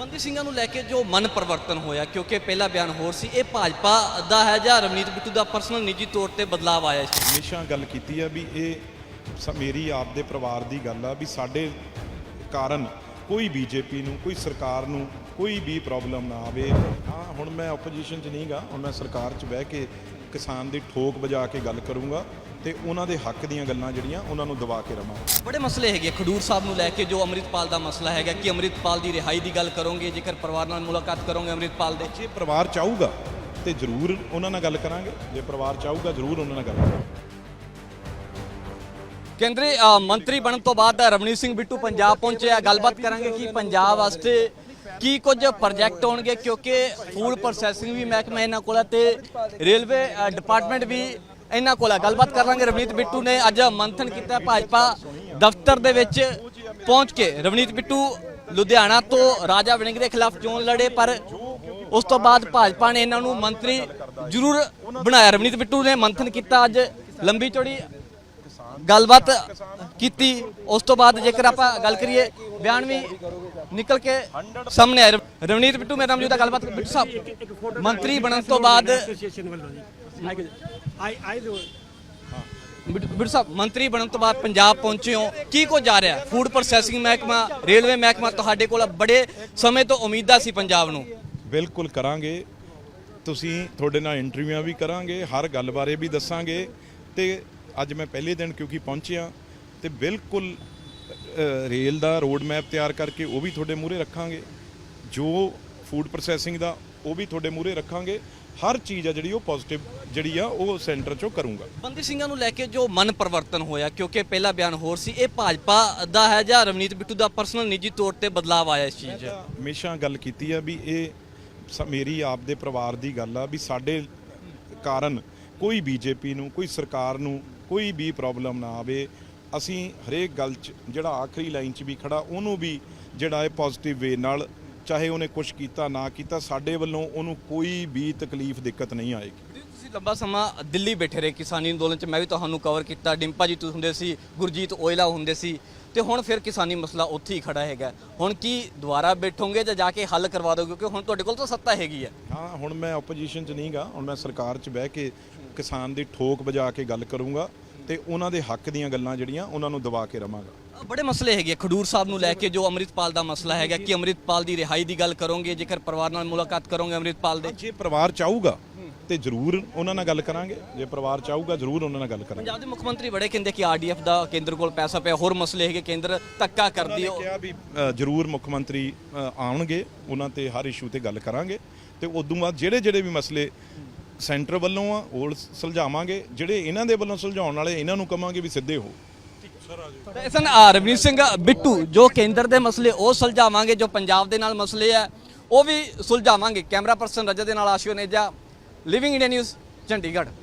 ਬੰਦੀ ਸਿੰਘਾਂ ਨੂੰ ਲੈ ਕੇ ਜੋ ਮਨ ਪਰਿਵਰਤਨ ਹੋਇਆ, ਕਿਉਂਕਿ ਪਹਿਲਾ ਬਿਆਨ ਹੋਰ ਸੀ, ਇਹ ਭਾਜਪਾ ਦਾ ਹੈ ਜਾਂ ਰਵਨੀਤ ਬਿੱਟੂ ਦਾ ਪਰਸਨਲ ਨਿੱਜੀ ਤੌਰ ਤੇ ਬਦਲਾਅ ਆਇਆ ਸੀ ਹਮੇਸ਼ਾ ਗੱਲ ਕੀਤੀ ਆ ਵੀ ਇਹ ਸ- ਮੇਰੀ ਆਪ ਦੇ ਪਰਿਵਾਰ ਦੀ ਗੱਲ ਆ ਵੀ ਸਾਡੇ ਕਾਰਨ ਕੋਈ ਬੀਜੇਪੀ ਨੂੰ, ਕੋਈ ਸਰਕਾਰ ਨੂੰ ਕੋਈ ਵੀ ਪ੍ਰੋਬਲਮ ਨਾ ਆਵੇ। ਹਾਂ ਹੁਣ ਮੈਂ ਆਪੋਜੀਸ਼ਨ 'ਚ ਨਹੀਂਗਾ ਹੁਣ ਮੈਂ ਸਰਕਾਰ 'ਚ ਬਹਿ ਕੇ ਕਿਸਾਨ ਦੀ ਠੋਕ ਵਜਾ ਕੇ ਗੱਲ ਕਰੂੰਗਾ ਤੇ ਉਹਨਾਂ ਦੇ ਹੱਕ ਦੀਆਂ ਗੱਲਾਂ ਜਿਹੜੀਆਂ ਉਹਨਾਂ ਨੂੰ ਦਬਾ ਕੇ ਰਵਾਂਗਾ ਬੜੇ ਮਸਲੇ ਹੈਗੇ ਖਡੂਰ ਸਾਹਿਬ ਨੂੰ ਲੈ ਕੇ ਜੋ ਅੰਮ੍ਰਿਤਪਾਲ ਦਾ ਮਸਲਾ ਹੈਗਾ ਕਿ ਅੰਮ੍ਰਿਤਪਾਲ ਦੀ ਰਿਹਾਈ ਦੀ ਗੱਲ ਕਰੋਗੇ ਜੇਕਰ ਪਰਿਵਾਰ ਨਾਲ ਮੁਲਾਕਾਤ ਕਰੋਗੇ ਅੰਮ੍ਰਿਤਪਾਲ ਦੇ। ਜੇ ਪਰਿਵਾਰ ਚਾਹੂਗਾ ਤੇ ਜ਼ਰੂਰ ਉਹਨਾਂ ਨਾਲ ਗੱਲ ਕਰਾਂਗੇ। ਜੇ ਪਰਿਵਾਰ ਚਾਹੂਗਾ ਜ਼ਰੂਰ ਉਹਨਾਂ ਨਾਲ ਗੱਲ ਕਰਾਂਗੇ। ਕੇਂਦਰੀ ਮੰਤਰੀ ਬਣਨ ਤੋਂ ਬਾਅਦ ਰਵਨੀਤ ਸਿੰਘ ਬਿੱਟੂ ਪੰਜਾਬ ਪਹੁੰਚੇ ਆ। ਗੱਲਬਾਤ ਕਰਾਂਗੇ ਕਿ ਪੰਜਾਬ ਵਾਸਤੇ ਕੀ ਕੁਝ ਪ੍ਰੋਜੈਕਟ ਹੋਣਗੇ? ਕਿਉਂਕਿ ਫੂਡ ਪ੍ਰੋਸੈਸਿੰਗ ਵੀ ਮਹਿਕਮਾ ਇਹਨਾਂ ਕੋਲ ਹੈ ਤੇ ਰੇਲਵੇ ਡਿਪਾਰਟਮੈਂਟ ਵੀ ਇਹਨਾਂ ਕੋਲ ਹੈ ਗੱਲਬਾਤ ਕਰਾਂਗੇ। ਰਵਨੀਤ ਬਿੱਟੂ ਨੇ ਅੱਜ ਮੰਥਨ ਕੀਤਾ ਭਾਜਪਾ ਦਫ਼ਤਰ ਦੇ ਵਿੱਚ ਪਹੁੰਚ ਕੇ। ਰਵਨੀਤ ਬਿੱਟੂ, ਲੁਧਿਆਣਾ ਤੋਂ ਰਾਜਾ ਵੜਿੰਗ ਦੇ ਖਿਲਾਫ ਚੋਣ ਲੜੇ, ਪਰ ਉਸ ਤੋਂ ਬਾਅਦ ਭਾਜਪਾ ਨੇ ਇਹਨਾਂ ਨੂੰ ਮੰਤਰੀ ਜ਼ਰੂਰ ਬਣਾਇਆ। ਰਵਨੀਤ ਬਿੱਟੂ ਨੇ ਮੰਥਨ ਕੀਤਾ ਅੱਜ ਲੰਬੀ ਚੌੜੀ ਗੱਲਬਾਤ ਕੀਤੀ। ਉਸ ਤੋਂ ਬਾਅਦ ਜੇਕਰ ਆਪਾਂ ਗੱਲ ਕਰੀਏ ਬਿਆਨ ਵੀ ਨਿਕਲ ਕੇ ਸਾਹਮਣੇ ਆਇਆ ਰਵਨੀਤ ਬਿੱਟੂ ਮੇਰਾ ਨਾਮ ਜੁਦਾ ਗੱਲਬਾਤ ਬਿੱਟੂ ਸਾਹਿਬ। ਮੰਤਰੀ ਬਣਨ ਤੋਂ ਬਾਅਦ ਬਿੱਟੂ ਬਿੱਟੂ ਸਾਹਿਬ ਮੰਤਰੀ ਬਣਨ ਤੋਂ ਬਾਅਦ ਪੰਜਾਬ ਪਹੁੰਚੇ ਹੋ। ਕੀ ਕੁਝ ਜਾ ਰਿਹਾ? ਫੂਡ ਪ੍ਰੋਸੈਸਿੰਗ ਮਹਿਕਮਾ ਰੇਲਵੇ ਮਹਿਕਮਾ ਤੁਹਾਡੇ ਕੋਲ ਬੜੇ ਸਮੇਂ ਤੋਂ ਉਮੀਦਾਂ ਸੀ ਪੰਜਾਬ ਨੂੰ। ਬਿਲਕੁਲ ਕਰਾਂਗੇ। ਤੁਸੀਂ ਤੁਹਾਡੇ ਨਾਲ ਇੰਟਰਵਿਊਆਂ ਵੀ ਕਰਾਂਗੇ ਹਰ ਗੱਲ ਬਾਰੇ ਵੀ ਦੱਸਾਂਗੇ। ਤੇ ਅੱਜ ਮੈਂ ਪਹਿਲੇ ਦਿਨ ਕਿਉਂਕਿ ਪਹੁੰਚਿਆ ਤੇ ਬਿਲਕੁਲ ਰੇਲ ਦਾ ਰੋਡ ਮੈਪ ਤਿਆਰ ਕਰਕੇ ਉਹ ਵੀ ਤੁਹਾਡੇ ਮੂਹਰੇ ਰੱਖਾਂਗੇ। ਜੋ ਫੂਡ ਪ੍ਰੋਸੈਸਿੰਗ ਦਾ ਉਹ ਵੀ ਤੁਹਾਡੇ ਮੂਹਰੇ ਰੱਖਾਂਗੇ। ਹਰ ਚੀਜ਼ ਆ ਜਿਹੜੀ ਉਹ ਪੋਜ਼ਿਟਿਵ ਜਿਹੜੀ ਆ ਉਹ ਸੈਂਟਰ ਚੋਂ ਕਰੂੰਗਾ। ਬੰਦੀ ਸਿੰਘਾਂ ਨੂੰ ਲੈ ਕੇ ਜੋ ਮਨ ਪਰਿਵਰਤਨ ਹੋਇਆ ਕਿਉਂਕਿ ਪਹਿਲਾ ਬਿਆਨ ਹੋਰ ਸੀ ਇਹ ਭਾਜਪਾ ਦਾ ਹੈ ਜਾਂ ਰਵਨੀਤ ਬਿੱਟੂ ਦਾ ਪਰਸਨਲ ਨਿੱਜੀ ਤੌਰ ਤੇ ਬਦਲਾਅ ਆਇਆ ਇਸ ਚੀਜ਼ 'ਚ ਹਮੇਸ਼ਾ ਗੱਲ ਕੀਤੀ ਆ ਵੀ ਇਹ ਮੇਰੀ ਆਪ ਦੇ ਪਰਿਵਾਰ ਦੀ ਗੱਲ ਆ ਵੀ ਸਾਡੇ ਕਾਰਨ ਕੋਈ ਬੀਜੇਪੀ ਨੂੰ ਕੋਈ ਸਰਕਾਰ ਨੂੰ ਕੋਈ ਵੀ ਪ੍ਰੋਬਲਮ ਨਾ ਆਵੇ। ਅਸੀਂ ਹਰੇਕ ਗੱਲ 'ਚ ਜਿਹੜਾ ਆਖਰੀ ਲਾਈਨ 'ਚ ਵੀ ਖੜਾ ਉਹਨੂੰ ਵੀ ਜਿਹੜਾ ਇਹ ਪੋਜ਼ਿਟਿਵ ਵੇ ਨਾਲ ਚਾਹੇ ਉਹਨੇ ਕੁਝ ਕੀਤਾ ਨਾ ਕੀਤਾ ਸਾਡੇ ਵੱਲੋਂ ਉਹਨੂੰ ਕੋਈ ਵੀ ਤਕਲੀਫ ਦਿੱਕਤ ਨਹੀਂ ਆਏਗੀ। ਤੁਸੀਂ ਲੰਬਾ ਸਮਾਂ ਦਿੱਲੀ ਬੈਠੇ ਰਹੇ ਕਿਸਾਨੀ ਅੰਦੋਲਨ 'ਚ ਮੈਂ ਵੀ ਤੁਹਾਨੂੰ ਕਵਰ ਕੀਤਾ ਡਿੰਪਾ ਜੀ ਤੁਸੀਂ ਹੁੰਦੇ ਸੀ ਗੁਰਜੀਤ ਓਇਲਾ ਹੁੰਦੇ ਸੀ ਤੇ ਹੁਣ ਫਿਰ ਕਿਸਾਨੀ ਮਸਲਾ ਉੱਥੇ ਹੀ ਖੜਾ ਹੈਗਾ। ਹੁਣ ਕੀ ਦੁਬਾਰਾ ਬੈਠੋਗੇ ਜਾਂ ਜਾ ਕੇ ਹੱਲ ਕਰਵਾ ਦੋਗੇ? ਕਿਉਂਕਿ ਹੁਣ ਤੁਹਾਡੇ ਕੋਲ ਤਾਂ ਸੱਤਾ ਹੈਗੀ ਹੈ ਹਾਂ ਹੁਣ ਮੈਂ ਆਪੋਜੀਸ਼ਨ 'ਚ ਨਹੀਂਗਾ ਹੁਣ ਮੈਂ ਸਰਕਾਰ 'ਚ ਬਹਿ ਕੇ ਕਿਸਾਨ ਦੀ ਠੋਕ ਵਜਾ ਕੇ ਗੱਲ ਕਰੂੰਗਾ। ਤੇ ਉਹਨਾਂ ਦੇ ਹੱਕ ਦੀਆਂ ਗੱਲਾਂ ਜਿਹੜੀਆਂ ਉਹਨਾਂ ਨੂੰ ਦਬਾ ਕੇ ਰਵਾਂਗਾ। ਬੜੇ ਮਸਲੇ ਹੈਗੇ ਖਡੂਰ ਸਾਹਿਬ ਨੂੰ ਲੈ ਕੇ ਜੋ ਅੰਮ੍ਰਿਤਪਾਲ ਦਾ ਮਸਲਾ ਹੈਗਾ ਕਿ ਅੰਮ੍ਰਿਤਪਾਲ ਦੀ ਰਿਹਾਈ ਦੀ ਗੱਲ ਕਰੋਗੇ ਜੇਕਰ ਪਰਿਵਾਰ ਨਾਲ ਮੁਲਾਕਾਤ ਕਰੋਗੇ ਅੰਮ੍ਰਿਤਪਾਲ ਦੇ? ਜੇ ਪਰਿਵਾਰ ਚਾਹੂਗਾ ਤੇ ਜ਼ਰੂਰ ਉਹਨਾਂ ਨਾਲ ਗੱਲ ਕਰਾਂਗੇ। ਜੇ ਪਰਿਵਾਰ ਚਾਹੂਗਾ ਜ਼ਰੂਰ ਉਹਨਾਂ ਨਾਲ ਗੱਲ ਕਰਾਂਗੇ। ਪੰਜਾਬ ਦੇ ਮੁੱਖ ਮੰਤਰੀ ਬੜੇ ਕਹਿੰਦੇ ਕਿ ਆਰਡੀਐਫ ਦਾ ਕੇਂਦਰ ਕੋਲ ਪੈਸਾ ਪਿਆ ਹੋਰ ਮਸਲੇ ਹੈਗੇ ਕੇਂਦਰ ਧੱਕਾ ਕਰਦੀ ਉਹਨਾਂ ਨੇ ਕਿਹਾ ਵੀ ਜ਼ਰੂਰ ਮੁੱਖ ਮੰਤਰੀ ਆਉਣਗੇ ਉਹਨਾਂ ਤੇ ਹਰ ਇਸ਼ੂ ਤੇ ਗੱਲ ਕਰਾਂਗੇ। ਤੇ ਉਦੋਂ ਬਾਅਦ ਜਿਹੜੇ ਜਿਹੜੇ ਵੀ ਮਸਲੇ ਸੈਂਟਰ ਵੱਲੋਂ ਆ, ਉਹ ਸੁਲਝਾਵਾਂਗੇ। ਜਿਹੜੇ ਇਹਨਾਂ ਦੇ ਵੱਲੋਂ ਸੁਲਝਾਉਣ ਵਾਲੇ, ਇਹਨਾਂ ਨੂੰ ਕਵਾਂਗੇ ਵੀ ਸਿੱਧੇ ਹੋ। ਸਨ ਰਵਨੀਤ ਸਿੰਘ ਬਿੱਟੂ, ਜੋ ਕੇਂਦਰ ਦੇ ਮਸਲੇ ਉਹ ਸੁਲਝਾਵਾਂਗੇ, ਜੋ ਪੰਜਾਬ ਦੇ ਨਾਲ ਮਸਲੇ ਆ, ਉਹ ਵੀ ਸੁਲਝਾਵਾਂਗੇ। ਕੈਮਰਾ ਪਰਸਨ ਰਜਤ ਦੇ ਨਾਲ Ashu Neja living India News Chandigarh.